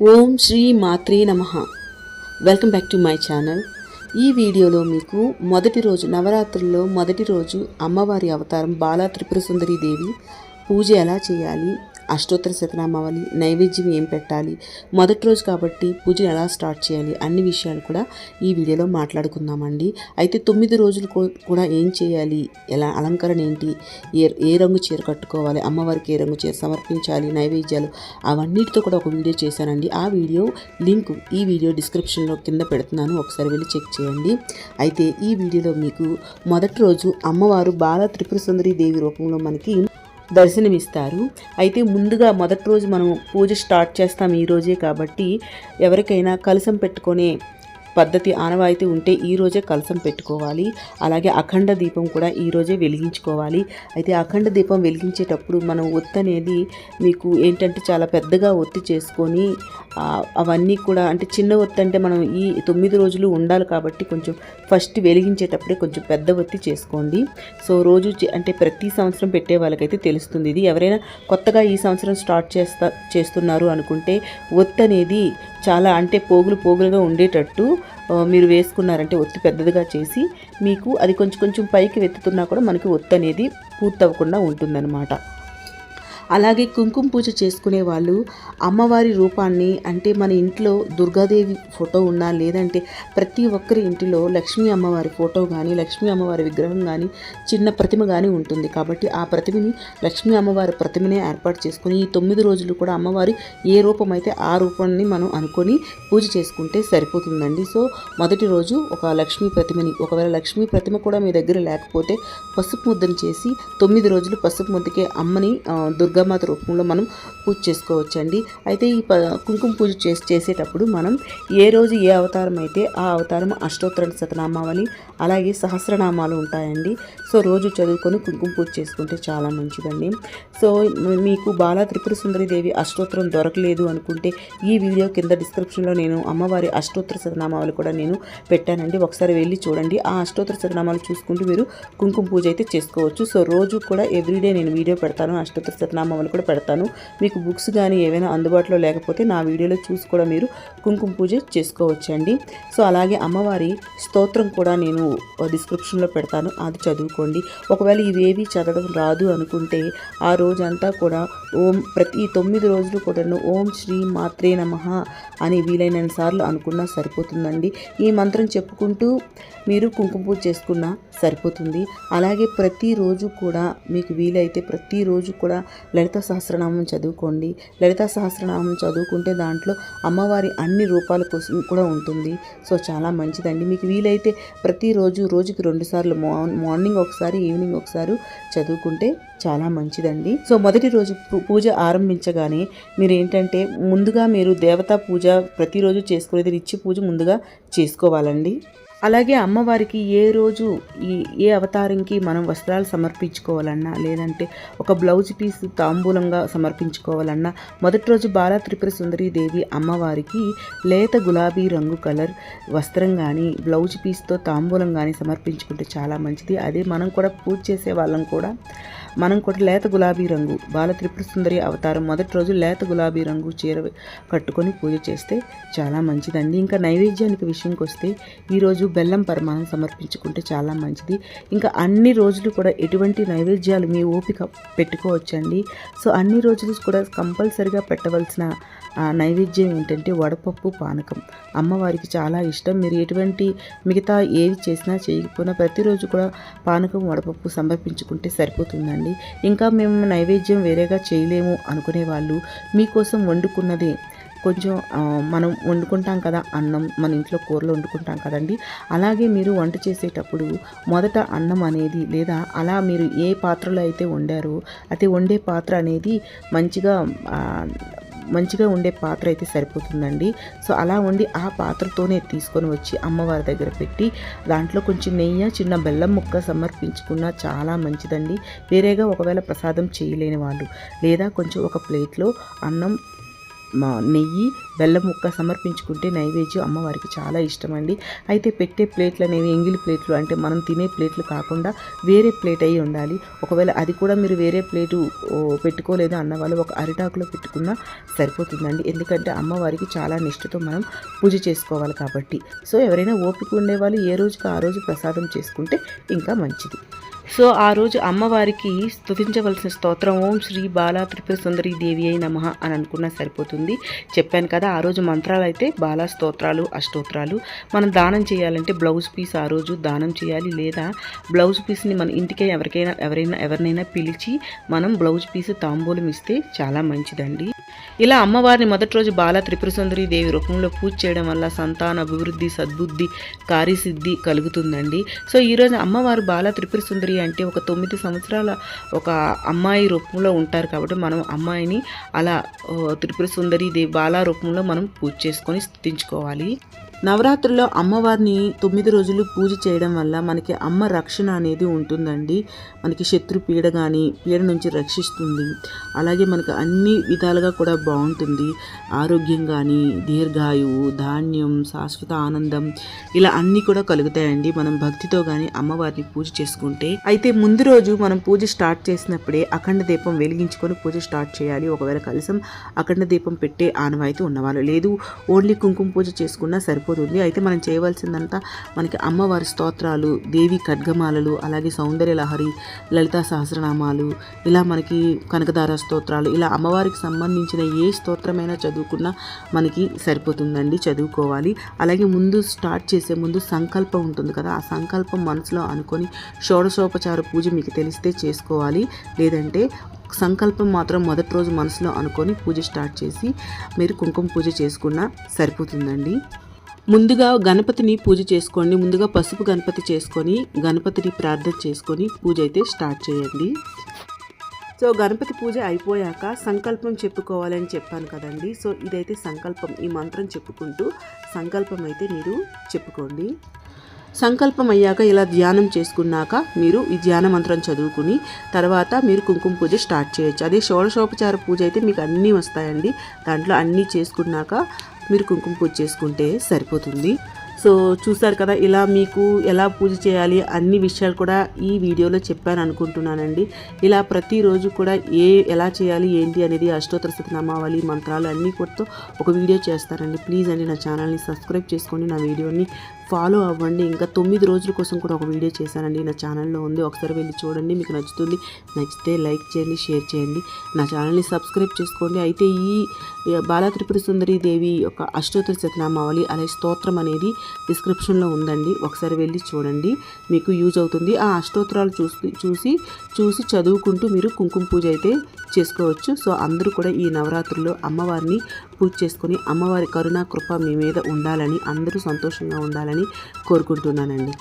ఓం శ్రీ మాత్రే నమ. Welcome back to my channel ఈ వీడియోలో మీకు మొదటి రోజు నవరాత్రుల్లో మొదటి రోజు అమ్మవారి అవతారం బాలా త్రిపుర సుందరి దేవి పూజ ఎలా చేయాలి అష్టోత్తర శతనామావళి నైవేద్యం ఏం పెట్టాలి? మొదటి రోజు కాబట్టి పూజను ఎలా స్టార్ట్ చేయాలి? అన్ని విషయాలు కూడా ఈ వీడియోలో మాట్లాడుకుందామండి. అయితే తొమ్మిది రోజులు కూడా ఏం చేయాలి? ఎలా అలంకరణ ఏంటి? ఏ ఏ రంగు చీర కట్టుకోవాలి? అమ్మవారికి ఏ రంగు చీర సమర్పించాలి? నైవేద్యాలు అవన్నిటితో కూడా ఒక వీడియో చేశానండి. ఆ వీడియో లింక్ ఈ వీడియో డిస్క్రిప్షన్లో కింద పెడుతున్నాను. ఒకసారి వెళ్ళి చెక్ చేయండి. అయితే ఈ వీడియోలో మీకు మొదటి రోజు అమ్మవారు బాల త్రిపుర సుందరి దేవి రూపంలో మనకి దర్శనమిస్తారు. అయితే ముందుగా మొదటి రోజు మనం పూజ స్టార్ట్ చేస్తాం ఈ రోజే కాబట్టి ఎవరికైనా కలసం పెట్టుకునే పద్ధతి ఆనవాయితీ ఉంటే ఈ రోజే కలసం పెట్టుకోవాలి. అలాగే అఖండ దీపం కూడా ఈ రోజే వెలిగించుకోవాలి. అయితే అఖండ దీపం వెలిగించేటప్పుడు మనం ఒత్తి అనేది మీకు ఏంటంటే చాలా పెద్దగా ఒత్తి చేసుకొని అవన్నీ కూడా అంటే చిన్న ఒత్తి అంటే మనం ఈ తొమ్మిది రోజులు ఉండాలి కాబట్టి కొంచెం ఫస్ట్ వెలిగించేటప్పుడే కొంచెం పెద్ద ఒత్తి చేసుకోండి. సో రోజు అంటే ప్రతి సంవత్సరం పెట్టే వాళ్ళకైతే తెలుస్తుంది ఇది. ఎవరైనా కొత్తగా ఈ సంవత్సరం స్టార్ట్ చేస్తా చేస్తున్నారు అనుకుంటే ఒత్తి అనేది చాలా అంటే పోగులు పోగులుగా ఉండేటట్టు మీరు వేసుకున్నారంటే ఒత్తి పెద్దదిగా చేసి మీకు అది కొంచెం కొంచెం పైకి వెతుతున్నా కూడా మనకి ఒత్తి అనేది పూర్తవ్వకుండా ఉంటుందన్నమాట. అలాగే కుంకుమ పూజ చేసుకునే వాళ్ళు అమ్మవారి రూపాన్ని అంటే మన ఇంట్లో దుర్గాదేవి ఫోటో ఉన్నా లేదంటే ప్రతి ఒక్కరి ఇంటిలో లక్ష్మీ అమ్మవారి ఫోటో కానీ లక్ష్మీ అమ్మవారి విగ్రహం కానీ చిన్న ప్రతిమ కానీ ఉంటుంది. కాబట్టి ఆ ప్రతిమని లక్ష్మీ అమ్మవారి ప్రతిమనే ఏర్పాటు చేసుకుని ఈ తొమ్మిది రోజులు కూడా అమ్మవారి ఏ రూపం అయితే ఆ రూపాన్ని మనం అనుకొని పూజ చేసుకుంటే సరిపోతుందండి. సో మొదటి రోజు ఒక లక్ష్మీ ప్రతిమని ఒకవేళ లక్ష్మీ ప్రతిమ కూడా మీ దగ్గర లేకపోతే పసుపు ముద్దను చేసి తొమ్మిది రోజులు పసుపు ముద్దకే అమ్మని దుర్గా దుర్గామాత రూపంలో మనం పూజ చేసుకోవచ్చండి. అయితే ఈ ప కుంకుమ పూజ చేసి చేసేటప్పుడు మనం ఏ రోజు ఏ అవతారం అయితే ఆ అవతారం అష్టోత్తర శతనామావళి అలాగే సహస్రనామాలు ఉంటాయండి. సో రోజు చదువుకొని కుంకుమ పూజ చేసుకుంటే చాలా మంచిదండి. సో మీకు బాలా త్రిపుర సుందరి దేవి అష్టోత్తరం దొరకలేదు అనుకుంటే ఈ వీడియో కింద డిస్క్రిప్షన్లో నేను అమ్మవారి అష్టోత్తర శతనామాలు కూడా నేను పెట్టానండి. ఒకసారి వెళ్ళి చూడండి. ఆ అష్టోత్తర శతనామాలు చూసుకుంటూ మీరు కుంకుమ పూజ అయితే చేసుకోవచ్చు. సో రోజు కూడా ఎవ్రీడే నేను వీడియో పెడతాను. అష్టోత్తర శతనామాలు కూడా పెడతాను. మీకు బుక్స్ కానీ ఏవైనా అందుబాటులో లేకపోతే నా వీడియోలో చూసి కూడా మీరు కుంకుమ పూజ చేసుకోవచ్చండి. సో అలాగే అమ్మవారి స్తోత్రం కూడా నేను డిస్క్రిప్షన్లో పెడతాను. అది చదువుకోండి ఒకవేళ ఇవేవి చదవడం రాదు అనుకుంటే ఆ రోజంతా కూడా ఓం ప్రతి తొమ్మిది రోజులు కూడాను ఓం శ్రీ మాత్రే నమః అని వీలైనంత సార్లు అనుకున్నా సరిపోతుందండి. ఈ మంత్రం చెప్పుకుంటూ మీరు కుంకుమ పూజ చేసుకున్నా సరిపోతుంది. అలాగే ప్రతిరోజు కూడా మీకు వీలైతే ప్రతిరోజు కూడా లలిత సహస్రనామం చదువుకోండి. లలిత సహస్రనామం చదువుకుంటే దాంట్లో అమ్మవారి అన్ని రూపాల కోసం కూడా ఉంటుంది. సో చాలా మంచిదండి. మీకు వీలైతే ప్రతిరోజు రోజుకి రెండు సార్లు ఒక మార్నింగ్ ఒకసారి ఈవినింగ్ ఒకసారి చదువుకుంటే చాలా మంచిదండి. సో మొదటి రోజు పూ- పూజ ఆరంభించగానే మీరు ఏంటంటే ముందుగా మీరు దేవతా పూజ ప్రతిరోజు చేసుకునేది నిత్య పూజ ముందుగా చేసుకోవాలండి. అలాగే అమ్మవారికి ఏ రోజు ఈ ఏ అవతారంకి మనం వస్త్రాలు సమర్పించుకోవాలన్నా లేదంటే ఒక బ్లౌజ్ పీస్ తాంబూలంగా సమర్పించుకోవాలన్నా మొదటి రోజు బాలా త్రిపుర సుందరి దేవి అమ్మవారికి లేత గులాబీ రంగు కలర్ వస్త్రం కానీ బ్లౌజ్ పీస్తో తాంబూలం కానీ సమర్పించుకుంటే చాలా మంచిది. అదే మనం కూడా పూజ చేసే వాళ్ళం కూడా మనం కూడా లేత గులాబీ రంగు బాల త్రిపుర సుందరి అవతారం మొదటి రోజు లేత గులాబీ రంగు చీర కట్టుకొని పూజ చేస్తే చాలా మంచిదండి. ఇంకా నైవేద్యానికి విషయంకి వస్తే ఈరోజు బెల్లం పరమాణం సమర్పించుకుంటే చాలా మంచిది. ఇంకా అన్ని రోజులు కూడా ఎటువంటి నైవేద్యాలు మీ ఓపిక పెట్టుకోవచ్చండి. సో అన్ని రోజులు కూడా కంపల్సరిగా పెట్టవలసిన ఆ నైవేద్యం ఏంటంటే వడపప్పు పానకం. అమ్మవారికి చాలా ఇష్టం. మీరు ఎటువంటి మిగతా ఏది చేసినా చేయకపోయినా ప్రతిరోజు కూడా పానకం వడపప్పు సమర్పించుకుంటే సరిపోతుందండి. ఇంకా మేము నైవేద్యం వేరేగా చేయలేము అనుకునే వాళ్ళు మీకోసం వండుకున్నదే. కొంచెం మనం వండుకుంటాం కదా అన్నం మన ఇంట్లో కూరలు వండుకుంటాం కదండి. అలాగే మీరు వంట చేసేటప్పుడు మొదట అన్నం అనేది లేదా అలా మీరు ఏ పాత్రలో అయితే వండారో అయితే వండే పాత్ర అనేది మంచిగా మంచిగా ఉండే పాత్ర అయితే సరిపోతుందండి. సో అలా ఉండి ఆ పాత్రతోనే తీసుకొని వచ్చి అమ్మవారి దగ్గర పెట్టి దాంట్లో కొంచెం నెయ్యి చిన్న బెల్లం ముక్క సమర్పించుకున్నా చాలా మంచిదండి. వేరేగా ఒకవేళ ప్రసాదం చేయలేని వాళ్ళు లేదా కొంచెం ఒక ప్లేట్లో అన్నం మా నెయ్యి బెల్లం ముక్క సమర్పించుకుంటే నైవేద్యం అమ్మవారికి చాలా ఇష్టం అండి అయితే పెట్టే ప్లేట్లు అనేవి ఎంగిలి ప్లేట్లు అంటే మనం తినే ప్లేట్లు కాకుండా వేరే ప్లేట్ అయి ఉండాలి. ఒకవేళ అది కూడా మీరు వేరే ప్లేటు పెట్టుకోలేదు అన్న వాళ్ళు ఒక అరిటాకులో పెట్టుకున్నా సరిపోతుందండి. ఎందుకంటే అమ్మవారికి చాలా నిష్ఠతో మనం పూజ చేసుకోవాలి కాబట్టి. సో ఎవరైనా ఓపిక ఉండేవాళ్ళు ఏ రోజుకి ఆ రోజు ప్రసాదం చేసుకుంటే ఇంకా మంచిది. సో ఆ రోజు అమ్మవారికి స్తుతించవలసిన స్తోత్రం ఓం శ్రీ బాలా త్రిపుర సుందరి దేవి అయి నమ అని అనుకున్నా సరిపోతుంది. చెప్పాను కదా ఆ రోజు మంత్రాలు అయితే బాలా స్తోత్రాలు అష్టోత్రాలు. మనం దానం చేయాలంటే బ్లౌజ్ పీస్ ఆ రోజు దానం చేయాలి. లేదా బ్లౌజ్ పీస్ని మన ఇంటికే ఎవరికైనా ఎవరైనా ఎవరినైనా పిలిచి మనం బ్లౌజ్ పీస్ తాంబూలం ఇస్తే చాలా మంచిదండి. ఇలా అమ్మవారిని మొదటి రోజు బాల త్రిపురసుందరి దేవి రూపంలో పూజ చేయడం వల్ల సంతాన అభివృద్ధి సద్బుద్ధి కార్యసిద్ధి కలుగుతుందండి. సో ఈరోజు అమ్మవారు బాల త్రిపుర సుందరి అంటే ఒక తొమ్మిది సంవత్సరాల ఒక అమ్మాయి రూపంలో ఉంటారు కాబట్టి మనం అమ్మాయిని అలా త్రిపుర సుందరి దేవి బాల రూపంలో మనం పూజ చేసుకొని స్థుతించుకోవాలి. నవరాత్రుల్లో అమ్మవారిని తొమ్మిది రోజులు పూజ చేయడం వల్ల మనకి అమ్మ రక్షణ అనేది ఉంటుందండి. మనకి శత్రు పీడ కానీ పీడ నుంచి రక్షిస్తుంది. అలాగే మనకు అన్ని విధాలుగా కూడా బాగుంటుంది. ఆరోగ్యం కానీ దీర్ఘాయువు ధాన్యం శాశ్వత ఆనందం ఇలా అన్నీ కూడా కలుగుతాయండి. మనం భక్తితో కానీ అమ్మవారిని పూజ చేసుకుంటే. అయితే ముందు రోజు మనం పూజ స్టార్ట్ చేసినప్పుడే అఖండ దీపం వెలిగించుకొని పూజ స్టార్ట్ చేయాలి. ఒకవేళ కలసం అఖండ దీపం పెట్టే ఆనవాయితీ ఉన్నవాళ్ళు. లేదు ఓన్లీ కుంకుమ పూజ చేసుకున్నా సరిపోతుంది సరిపోతుంది. అయితే మనం చేయవలసిందంతా మనకి అమ్మవారి స్తోత్రాలు దేవి ఖడ్గమాలలు అలాగే సౌందర్య లహరి లలితా సహస్రనామాలు ఇలా మనకి కనకదార స్తోత్రాలు ఇలా అమ్మవారికి సంబంధించిన ఏ స్తోత్రమైనా చదువుకున్నా మనకి సరిపోతుందండి చదువుకోవాలి. అలాగే ముందు స్టార్ట్ చేసే ముందు సంకల్పం ఉంటుంది కదా ఆ సంకల్పం మనసులో అనుకొని షోడశోపచార పూజ మీకు తెలిస్తే చేసుకోవాలి. లేదంటే సంకల్పం మాత్రం మొదటి రోజు మనసులో అనుకొని పూజ స్టార్ట్ చేసి మీరు కుంకుమ పూజ చేసుకున్నా సరిపోతుందండి. ముందుగా గణపతిని పూజ చేసుకోండి. ముందుగా పసుపు గణపతి చేసుకొని గణపతిని ప్రార్థన చేసుకొని పూజ అయితే స్టార్ట్ చేయండి. సో గణపతి పూజ అయిపోయాక సంకల్పం చెప్పుకోవాలని చెప్పాను కదండి. సో ఇదైతే సంకల్పం. ఈ మంత్రం చెప్పుకుంటూ సంకల్పం అయితే మీరు చెప్పుకోండి. సంకల్పం అయ్యాక ఇలా ధ్యానం చేసుకున్నాక మీరు ఈ ధ్యాన మంత్రం చదువుకుని తర్వాత మీరు కుంకుమ పూజ స్టార్ట్ చేయొచ్చు. అదే షోడశోపచార పూజ అయితే మీకు అన్నీ వస్తాయండి. దాంట్లో అన్నీ చేసుకున్నాక మీరు కుంకుమ పూజ చేసుకుంటే సరిపోతుంది. సో చూసారు కదా ఇలా మీకు ఎలా పూజ చేయాలి అన్ని విషయాలు కూడా ఈ వీడియోలో చెప్పాను అనుకుంటున్నానండి. ఇలా ప్రతిరోజు కూడా ఏ ఎలా చేయాలి ఏంటి అనేది అష్టోత్తర శతనామావళి మంత్రాలు అన్నీ కూడా ఒక వీడియో చేస్తారండి ప్లీజ్ అండి నా ఛానల్ని సబ్స్క్రైబ్ చేసుకోండి నా వీడియోని ఫాలో అవ్వండి. ఇంకా తొమ్మిది రోజుల కోసం కూడా ఒక వీడియో చేశానండి. నా ఛానల్లో ఉంది. ఒకసారి వెళ్ళి చూడండి. మీకు నచ్చుతుంది. నచ్చితే లైక్ చేయండి షేర్ చేయండి. నా ఛానల్ని సబ్స్క్రైబ్ చేసుకోండి. అయితే ఈ బాలా త్రిపుర సుందరి దేవి యొక్క అష్టోత్తర శతనామావళి అలాగే స్తోత్రం అనేది డిస్క్రిప్షన్లో ఉందండి. ఒకసారి వెళ్ళి చూడండి. మీకు యూజ్ అవుతుంది. ఆ అష్టోత్తరాలు చూసి చూసి చూసి చదువుకుంటూ మీరు కుంకుమ పూజ అయితే చేసుకోవచ్చు. సో అందరూ కూడా ఈ నవరాత్రుల్లో అమ్మవారిని పూజ చేసుకొని అమ్మవారి కరుణ కృప మీ మీద ఉండాలని అందరూ సంతోషంగా ఉండాలని కోరుకుంటున్నానండి.